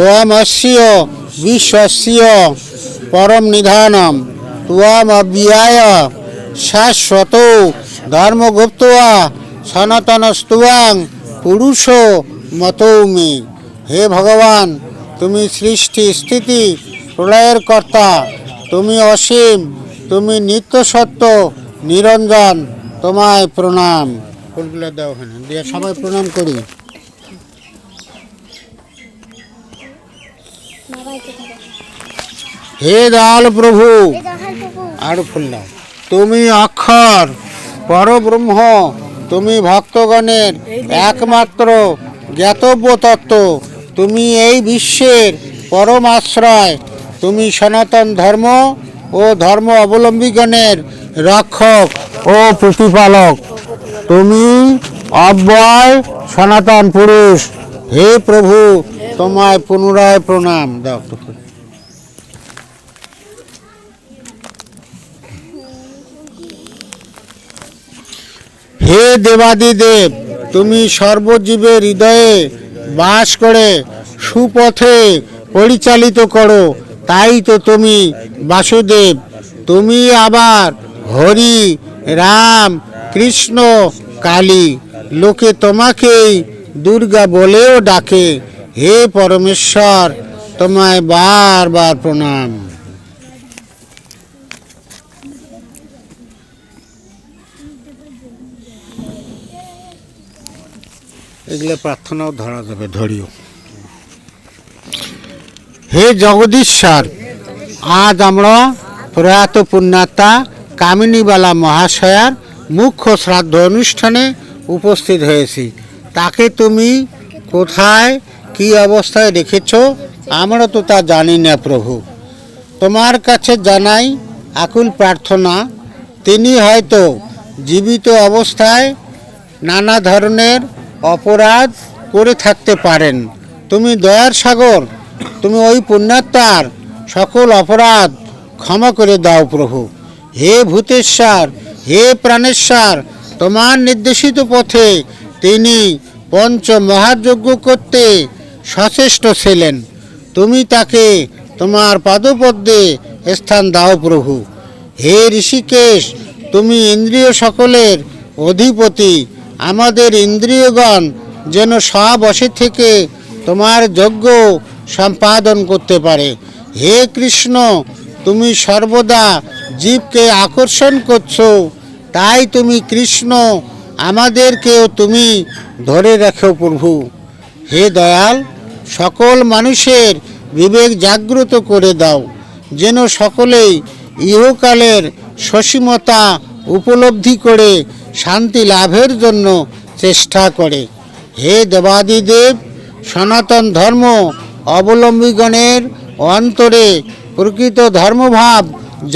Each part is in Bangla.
ত্বমস্য বিশ্বস্য পরম নিধানম ত্বমব্যয় শাশ্বত সনাতন স্তুৱাং পুরুষ মতৌমি হে ভগবান, তুমি সৃষ্টি, স্থিতি, প্রলয়ের কর্তা। তুমি অসীম, তুমি নিত্য সত্য, নিরঞ্জন। তোমায় প্রণাম। ফুলগুলো দাও দিয়ে সবাই প্রণাম করি। হে দয়াল প্রভু। আরও ফুল দাও তুমি অক্ষর, পরব্রহ্ম, তুমি ভক্তগণের একমাত্র জ্ঞাতব্য তত্ত্ব তুমি এই বিশ্বের পরম আশ্রয়। তুমি সনাতন ধর্ম ও ধর্ম অবলম্বীগণের রক্ষক ও প্রতিপালক। তুমি অব্যয় সনাতন পুরুষ। হে প্রভু তোমায় পুনরায় প্রণাম। দাও। হে দেবাদিদেব, তুমি সর্বজীবের হৃদয়ে বাস করে সুপথে পরিচালিত করো, তাই তো তুমি বাসুদেব। তুমি আবার হরি, রাম, কৃষ্ণ, কালী, লোকে তোমাকেই দুর্গা বলেও ডাকে। হে পরমেশ্বর, তোমায় বারবার প্রণাম। এগুলো প্রার্থনাও ধরা যাবে, ধরিও। হে জগদীশ্বর, আজ আমরা প্রয়াত পুণ্যাত্মা কামিনীবালা মহাশয়ার মুখ্য শ্রাদ্ধ অনুষ্ঠানে উপস্থিত হয়েছি। তাকে তুমি কোথায় কি অবস্থায় রেখেছ আমরা তো তা জানি না প্রভু। তোমার কাছে জানাই আকুল প্রার্থনা। তিনি হয়তো জীবিত অবস্থায় নানা ধরনের অপরাধ করে থাকতে পারেন। তুমি দয়ার সাগর, তুমি ওই পুণ্যাত্মার সকল অপরাধ ক্ষমা করে দাও প্রভু। হে ভূতেশ্বর, হে প্রাণেশ্বর, তোমার নির্দেশিত পথে তিনি পঞ্চ মহাযজ্ঞ করতে সচেষ্ট ছিলেন। তুমি তাকে তোমার পাদপদ্মে স্থান দাও প্রভু। হে ঋষিকেশ, তুমি ইন্দ্রিয় সকলের অধিপতি। আমাদের ইন্দ্রিয়গণ যেন স্ববশে থেকে তোমার যজ্ঞ সম্পাদন করতে পারে। হে কৃষ্ণ, তুমি সর্বদা জীবকে আকর্ষণ করছ। তাই তুমি কৃষ্ণ, আমাদেরকেও তুমি ধরে রাখো প্রভু। হে দয়াল, সকল মানুষের বিবেক জাগ্রত করে দাও, যেন সকলেই ইহকালের সসীমতা উপলব্ধি করে শান্তি লাভের জন্য চেষ্টা করে। হে দেবাদিদেব, সনাতন ধর্ম অবলম্বীগণের অন্তরে প্রকৃত ধর্মভাব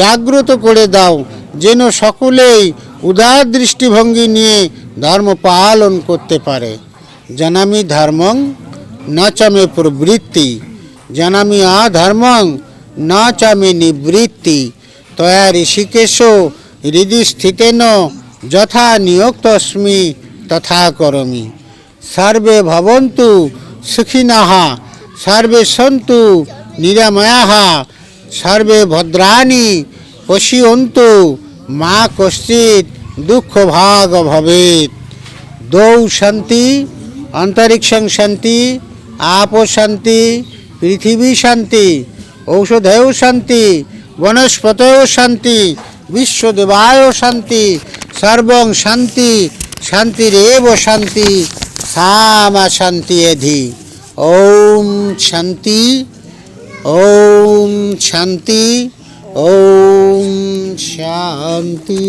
জাগ্রত করে দাও, যেন সকলেই উদার দৃষ্টিভঙ্গি নিয়ে ধর্ম পালন করতে পারে। জানামি ধর্মং ন চমে প্রবৃত্তি। জানামি অধর্মং ন চমে নিবৃত্তি। তয়া ঋষিকেশ, হৃদি স্থিতেন, যথা নিয়োক্তস্মি, তথা করমি। সর্বে ভবন্তু সুখিনঃ, সর্বে সন্তু নিরাময়াঃ, সর্বে ভদ্রাণি পশিয়ন্তু, মা কশ্চিৎ দুঃখ ভাগ ভবেত দৌ শান্তি অন্তরিক্ষং শান্তি, আপো শান্তি, পৃথিবী শান্তি, ঔষধেও শান্তি, বনস্পতও শান্তি বিশ্বদেবায় শান্তি, সর্বং শান্তি, শান্তিরেব শান্তি, সামা শান্তি এধি। ওম শান্তি ওম শান্তি ওম শান্তি।